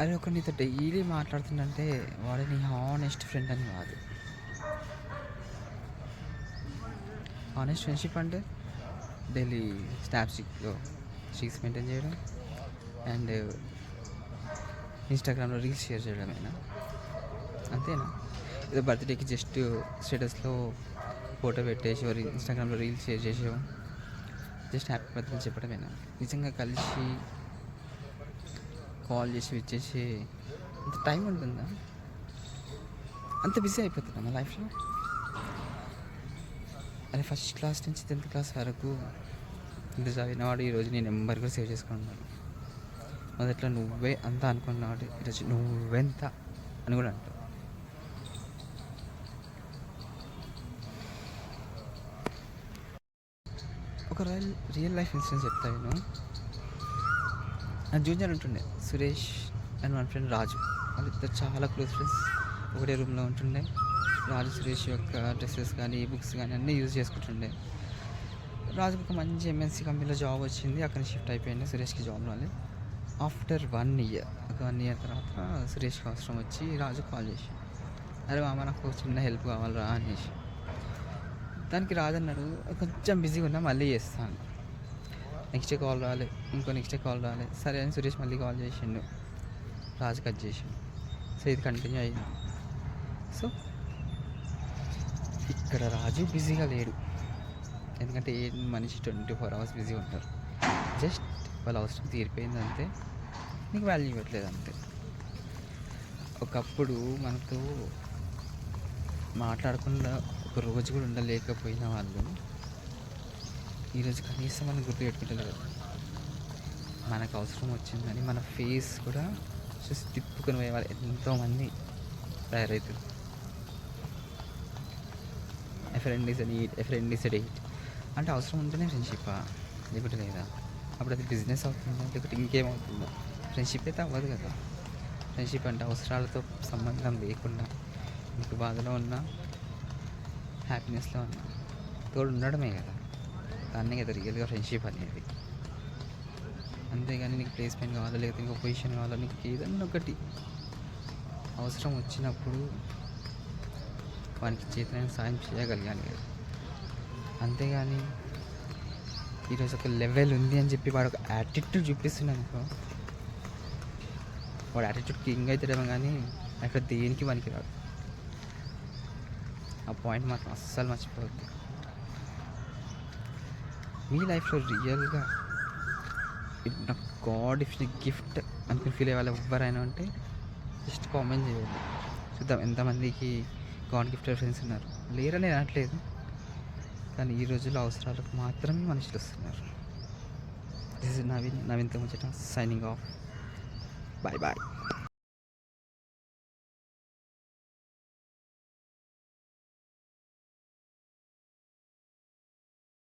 అరే ఒక నీతో డైలీ మాట్లాడుతుందంటే వాడు నీ హానెస్ట్ ఫ్రెండ్ అని కాదు. హానెస్ట్ ఫ్రెండ్షిప్ అంటే డైలీ స్నాప్ స్ట్రీక్స్ మెయింటైన్ చేయడం అండ్ ఇన్స్టాగ్రామ్లో రీల్స్ షేర్ చేయడమేనా అంతేనా? ఏదో బర్త్డేకి జస్ట్ స్టేటస్లో ఫోటో పెట్టేసి ఇన్స్టాగ్రామ్లో రీల్స్ షేర్ చేసేవు జస్ట్ హ్యాపీ బర్త్డే చెప్పడమేనా? నిజంగా కలిసి కాల్ చేసి వచ్చేసి అంత టైం ఉంటుందా? అంత బిజీ అయిపోతుందా మా లైఫ్లో? అదే ఫస్ట్ క్లాస్ నుంచి టెన్త్ క్లాస్ వరకు ఇంత చదివినవాడు ఈరోజు నేను నెంబర్ కూడా సేవ్ చేసుకున్నాను మొదట్లో నువ్వే అంత అనుకున్నాడు ఈరోజు నువ్వెంత అని కూడా అంటావు. ఒక రియల్ రియల్ లైఫ్ ఇన్సిడెంట్ చెప్తా నేను నా జూనియర్ ఉంటుండే సురేష్ అండ్ మన ఫ్రెండ్ రాజు. వాళ్ళిద్దరు చాలా క్లోజ్ ఫ్రెండ్స్. ఒకటే రూమ్లో ఉంటుండే. రాజు సురేష్ యొక్క డ్రెస్సెస్ కానీ బుక్స్ కానీ అన్నీ యూజ్ చేసుకుంటుండే. రాజుకు ఒక మంచి ఎంఎన్సీ కంపెనీలో జాబ్ వచ్చింది. అక్కడ షిఫ్ట్ అయిపోయింది సురేష్కి జాబ్ రాలే. ఆఫ్టర్ వన్ ఇయర్ ఒక వన్ ఇయర్ తర్వాత సురేష్కి అవసరం వచ్చి రాజు కాల్ చేసి అరే మామ నాకు చిన్న హెల్ప్ కావాలరా అనేసి. దానికి రాజు అన్నాడు కొంచెం బిజీగా ఉన్నా మళ్ళీ చేస్తాను నెక్స్ట్ కాల్ రాలే. ఇంకో నెక్స్ట్ కాల్ రాలే. సరే అని సురేష్ మళ్ళీ కాల్ చేసిండు. రాజు కట్ చేసిండు. సో ఇది కంటిన్యూ అయింది. సో ఇక్కడ రాజు బిజీగా లేడు. ఎందుకంటే ఏ మనిషి ట్వంటీ ఫోర్ అవర్స్ బిజీగా ఉంటారు. జస్ట్ వాళ్ళ అవసరం తీరిపోయింది అంతే. నీకు వాల్యూ ఇవ్వట్లేదు అంతే. ఒకప్పుడు మనతో మాట్లాడకుండా ఒక రోజు కూడా ఉండలేకపోయిన వాళ్ళు ఈరోజు కనీసం మనం గుర్తు పెట్టుకుంటారు మనకు అవసరం వచ్చిందని మన ఫేస్ కూడా చూసి తిప్పుకొని పోయేవారు ఎంతోమంది తయారవుతుంది a friend is need a friend is deed అంటే అవసరం ఉంటేనే ఫ్రెండ్షిప్ లేకపోతే లేదా? అప్పుడు అది బిజినెస్ అవుతుందా? లేకపోతే ఇంకేమవుతుందా? ఫ్రెండ్షిప్ అయితే అవ్వదు కదా. ఫ్రెండ్షిప్ అంటే అవసరాలతో సంబంధం లేకుండా నీకు బాధలో ఉన్నా హ్యాపీనెస్లో ఉన్నా తోడు ఉండడమే కదా. దాన్నే కదా రియల్గా ఫ్రెండ్షిప్ అనేది. అంతేగాని నీకు ప్లేస్మెంట్ కావాలా లేకపోతే ఇంకో పొజిషన్ కావాలా నీకు ఏదన్నా ఒకటి అవసరం వచ్చినప్పుడు వానికి చేతనైన సాయం చేయగలగాలి కదా అంతేగాని ఈరోజు ఒక లెవెల్ ఉంది అని చెప్పి వాడు ఒక యాటిట్యూడ్ చూపిస్తున్నాను అనుకో వాడు యాటిట్యూడ్ కింగ్ అవుతాడేమో కానీ అక్కడ దేనికి పనికి రాడు ఆ పాయింట్ మాత్రం అస్సలు మర్చిపోవద్దు. మీ లైఫ్లో రియల్గా నా గాడ్ ఇఫ్ గిఫ్ట్ అనుకుని ఫీల్ అయ్యే వాళ్ళు ఎవరైనా ఉంటే జస్ట్ కామెంట్ చేయండి. చూద్దాం ఎంతమందికి గాడ్ గిఫ్ట్ ఫ్రెండ్స్ ఉన్నారు. లేరని అనట్లేదు. కానీ ఈ రోజుల్లో అవసరాలకు మాత్రమే మనుషులు వస్తున్నారు. దిస్ ఇస్ నవీన్ నవీన్ ముచ్చట సైనింగ్ ఆఫ్ బాయ్ బాయ్